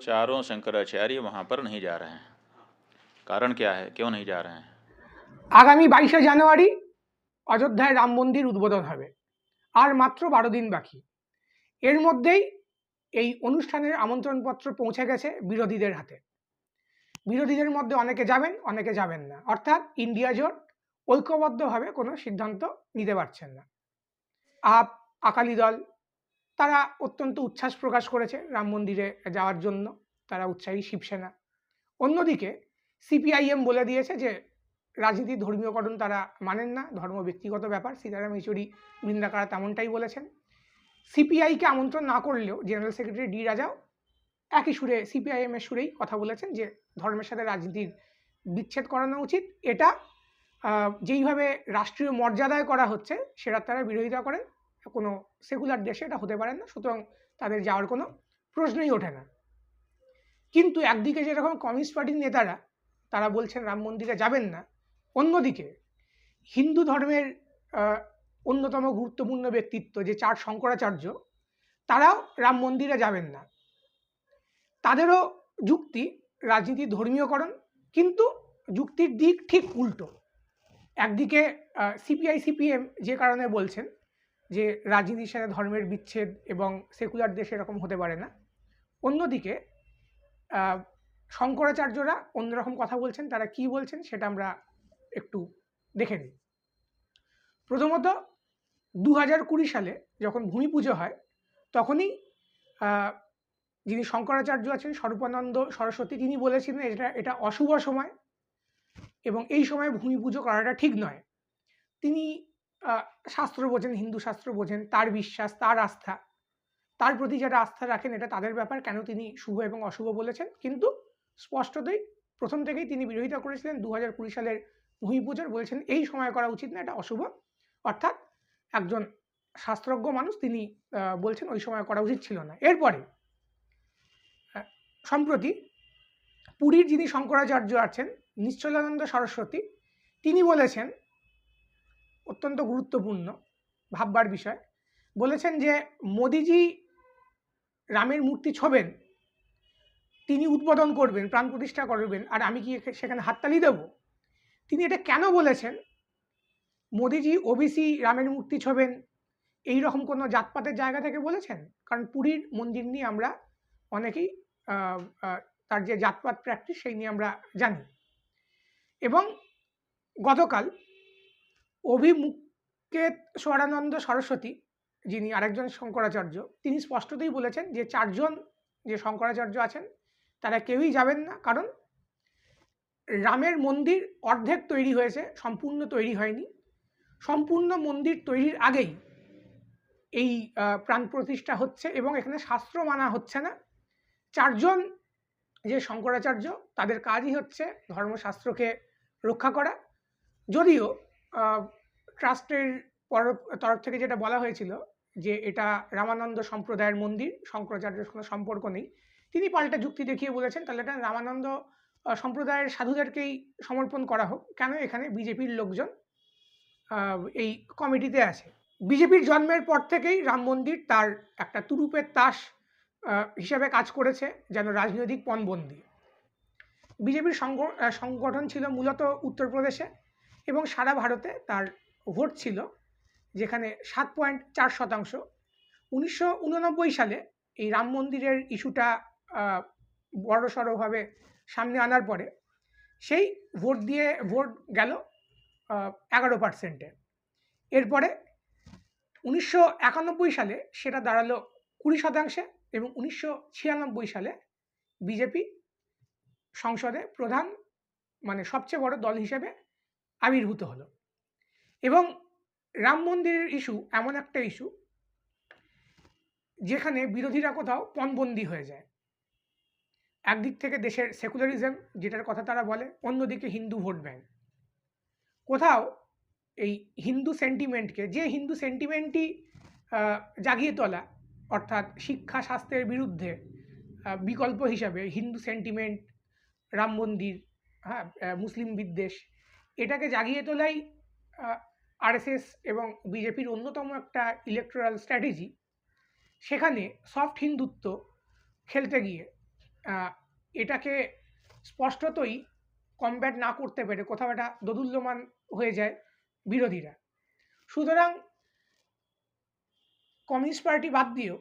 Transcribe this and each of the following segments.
चारों शंकराचार्य वहाँ पर नहीं जा रहे हैं कारण क्या है क्यों नहीं जा रहे हैं আগামী বাইশে জানুয়ারি অযোধ্যায় রাম মন্দির উদ্বোধন হবে আর মাত্র বারো দিন বাকি এর মধ্যেই এই অনুষ্ঠানের আমন্ত্রণপত্র পৌঁছে গেছে বিরোধীদের হাতে বিরোধীদের মধ্যে অনেকে যাবেন অনেকে যাবেন না অর্থাৎ ইন্ডিয়া জোট ঐক্যবদ্ধভাবে কোনো সিদ্ধান্ত নিতে পারছেন না আপ আকালি দল তারা অত্যন্ত উচ্ছ্বাস প্রকাশ করেছে রাম মন্দিরে যাওয়ার জন্য। তারা উৎসাহী শিবসেনা। অন্যদিকে সিপিআইএম বলে দিয়েছে যে, রাজনীতি ধর্মীয়করণ তারা মানেন না, ধর্ম ব্যক্তিগত ব্যাপার, সীতারাম ইয়েচুরি বৃন্দাকারা তেমনটাই বলেছেন। সিপিআইকে আমন্ত্রণ না করলেও জেনারেল সেক্রেটারি ডি রাজাও একই সুরে সিপিআইএমের সুরেই কথা বলেছেন যে, ধর্মের সাথে রাজনীতির বিচ্ছেদ করানো উচিত। এটা যেইভাবে রাষ্ট্রীয় মর্যাদায় করা হচ্ছে সেটার তারা বিরোধিতা করেন। কোনো সেকুলার দেশে এটা হতে পারে না, সুতরাং তাদের যাওয়ার কোনো প্রশ্নই ওঠে না। কিন্তু একদিকে যেরকম কমিউনিস্ট পার্টির নেতারা, তারা বলছেন রাম মন্দিরে যাবেন না, অন্যদিকে হিন্দু ধর্মের অন্যতম গুরুত্বপূর্ণ ব্যক্তিত্ব যে চার শঙ্করাচার্য, তারাও রাম মন্দিরে যাবেন না। তাদেরও যুক্তি রাজনীতি ধর্মীয়করণ, কিন্তু যুক্তির দিক ঠিক উল্টো। একদিকে সিপিআই সিপিএম যে কারণে বলছেন যে রাজনীতির সাথে ধর্মের বিচ্ছেদ এবং সেকুলার দেশে এরকম হতে পারে না। অন্যদিকে শঙ্করাচার্যরা অন্যরকম কথা বলছেন, তারা কি বলছেন সেটা আমরা একটু দেখে নিই। প্রথমত দু হাজার কুড়ি সালে যখন ভূমি পুজো হয়, তখনই যিনি শঙ্করাচার্য আছেন, স্বরূপানন্দ সরস্বতী, তিনি বলেছিলেন এটা এটা অশুভ সময় এবং এই সময় ভূমি পুজো করাটা ঠিক নয়। তিনি শাস্ত্র বোঝেন, হিন্দু শাস্ত্র বোঝেন, তার বিশ্বাস, তার আস্থা, তার প্রতি যারা আস্থা রাখেন, এটা তাদের ব্যাপার, কেন তিনি শুভ এবং অশুভ বলেছেন? কিন্তু স্পষ্টতই প্রথম থেকেই তিনি বিরোধিতা করেছিলেন দু হাজার কুড়ি সালের ভূমি পুজোর, বলেছেন, এই সময় করা উচিত না, এটা অশুভ। অর্থাৎ একজন শাস্ত্রজ্ঞ মানুষ তিনি বলছেন, ওই সময় করা উচিত ছিল না। এরপরে সম্প্রতি পুরীর যিনি শঙ্করাচার্য আছেন, নিশ্চলানন্দ সরস্বতী, তিনি বলেছেন অত্যন্ত গুরুত্বপূর্ণ, ভাববার বিষয়। বলেছেন যে মোদিজি রামের মূর্তি ছবেন, তিনি উদ্বোধন করবেন, প্রাণ প্রতিষ্ঠা করবেন, আর আমি কি সেখানে হাততালি দেব? তিনি এটা কেন বলেছেন? মোদিজি ওবিসি রামের মূর্তি ছোবেন, এই রকম কোনো জাতপাতের জায়গা থেকে বলেছেন? কারণ পুরীর মন্দির নিয়ে আমরা অনেকেই তার যে জাতপাত প্র্যাকটিস সেই নিয়ে আমরা জানি। এবং গতকাল অভিমুখেত স্বরানন্দ সরস্বতী, যিনি আরেকজন শঙ্করাচার্য, তিনি স্পষ্টতই বলেছেন যে চারজন যে শঙ্করাচার্য আছেন, তারা কেউই যাবেন না। কারণ রামের মন্দির অর্ধেক তৈরি হয়েছে, সম্পূর্ণ তৈরি হয়নি। সম্পূর্ণ মন্দির তৈরির আগেই এই প্রাণ প্রতিষ্ঠা হচ্ছে এবং এখানে শাস্ত্র মানা হচ্ছে না। চারজন যে শঙ্করাচার্য, তাদের কাজই হচ্ছে ধর্মশাস্ত্রকে রক্ষা করা। যদিও ট্রাস্টের তরফ থেকে যেটা বলা হয়েছিল যে এটা রামানন্দ সম্প্রদায়ের মন্দির, শঙ্করাচার্যের কোনো সম্পর্ক নেই। তিনি পাল্টা যুক্তি দেখিয়ে বলেছেন, তাহলে এটা রামানন্দ সম্প্রদায়ের সাধুদেরকেই সমর্পণ করা হোক। কেন এখানে বিজেপির লোকজন এই কমিটিতে আছে? বিজেপির জন্মের পর থেকেই রাম মন্দির তার একটা তুরুপের তাস হিসাবে কাজ করেছে, যেন রাজনৈতিক পণবন্দি। বিজেপির সংগ- সংগঠন ছিল মূলত উত্তরপ্রদেশে। এবং সারা ভারতে তার ভোট ছিল, যেখানে সাত পয়েন্ট চার শতাংশ। উনিশশো উননব্বই সালে এই রাম মন্দিরের ইস্যুটা বড় সড়োভাবে সামনে আনার পরে সেই ভোট দিয়ে ভোট গেল এগারো পার্সেন্টে। এরপরে উনিশশো একানব্বই সালে সেটা দাঁড়াল কুড়ি শতাংশে এবং উনিশশো ছিয়ানব্বই সালে বিজেপি সংসদে প্রধান মানে সবচেয়ে বড় দল হিসেবে আবির্ভূত হলো। এবং রাম মন্দিরের ইস্যু এমন একটা ইস্যু যেখানে বিরোধীরা কোথাও পণবন্দি হয়ে যায়। একদিক থেকে দেশের সেকুলারিজম যেটার কথা তারা বলে, অন্যদিকে হিন্দু ভোট ব্যাংক। কোথাও এই হিন্দু সেন্টিমেন্টকে যে হিন্দু সেন্টিমেন্টই জাগিয়ে তোলা, অর্থাৎ শিক্ষা স্বাস্থ্যের বিরুদ্ধে বিকল্প হিসাবে হিন্দু সেন্টিমেন্ট রাম মন্দির হ্যাঁ মুসলিম বিদ্বেষ এটাকে জাগিয়ে তোলাই আরএসএস এবং বিজেপির অন্যতম একটা ইলেকট্রাল স্ট্র্যাটেজি সেখানে সফট হিন্দুত্ব খেলতে গিয়ে এটাকে স্পষ্টতই কমব্যাট না করতে পেরে কোথাও একটা দোদুল্যমান হয়ে যায় বিরোধীরা। সুতরাং কমিউনিস্ট পার্টি বাদ দিয়েও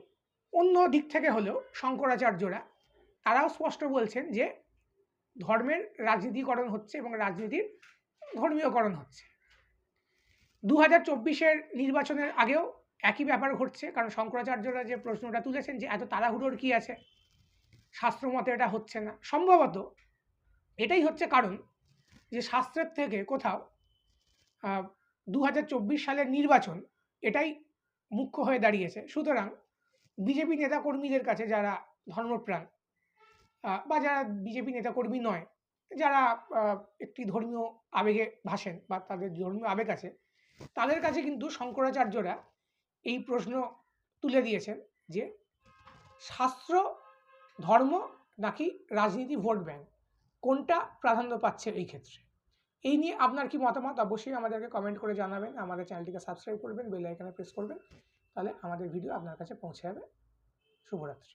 অন্য দিক থেকে হলেও শঙ্করাচার্যরা, তারাও স্পষ্ট বলছেন যে ধর্মের রাজনীতিকরণ হচ্ছে এবং রাজনীতির ধর্মীয়করণ হচ্ছে। দু হাজার চব্বিশের নির্বাচনের আগেও একই ব্যাপার ঘটছে, কারণ শঙ্করাচার্যরা যে প্রশ্নটা তুলেছেন যে এত তাড়াহুড়োর কী আছে, শাস্ত্রমতে এটা হচ্ছে না। সম্ভবত এটাই হচ্ছে কারণ যে শাস্ত্রের থেকে কোথাও দু হাজার চব্বিশ সালের নির্বাচন এটাই মুখ্য হয়ে দাঁড়িয়েছে। সুতরাং বিজেপি নেতাকর্মীদের কাছে যারা ধর্মপ্রাণ বা যারা বিজেপি নেতাকর্মী নয় যারা একটি ধর্মীয় আবেগে ভাসেন বা তাদের ধর্মীয় আবেগ আছে, তাদের কাছে কিন্তু শঙ্করাচার্যরা এই প্রশ্ন তুলে দিয়েছেন যে শাস্ত্র, ধর্ম নাকি রাজনীতি ভোট ব্যাংক? কোনটা প্রাধান্য পাচ্ছে এই ক্ষেত্রে? এই নিয়ে আপনার কি মতামত? অবশ্যই আমাদেরকে কমেন্ট করে জানাবেন। আমাদের চ্যানেলটিকে সাবস্ক্রাইব করবেন বেল আইকনে প্রেস করবেন। তাহলে আমাদের ভিডিও আপনার কাছে পৌঁছে যাবে। শুভরাত্রি।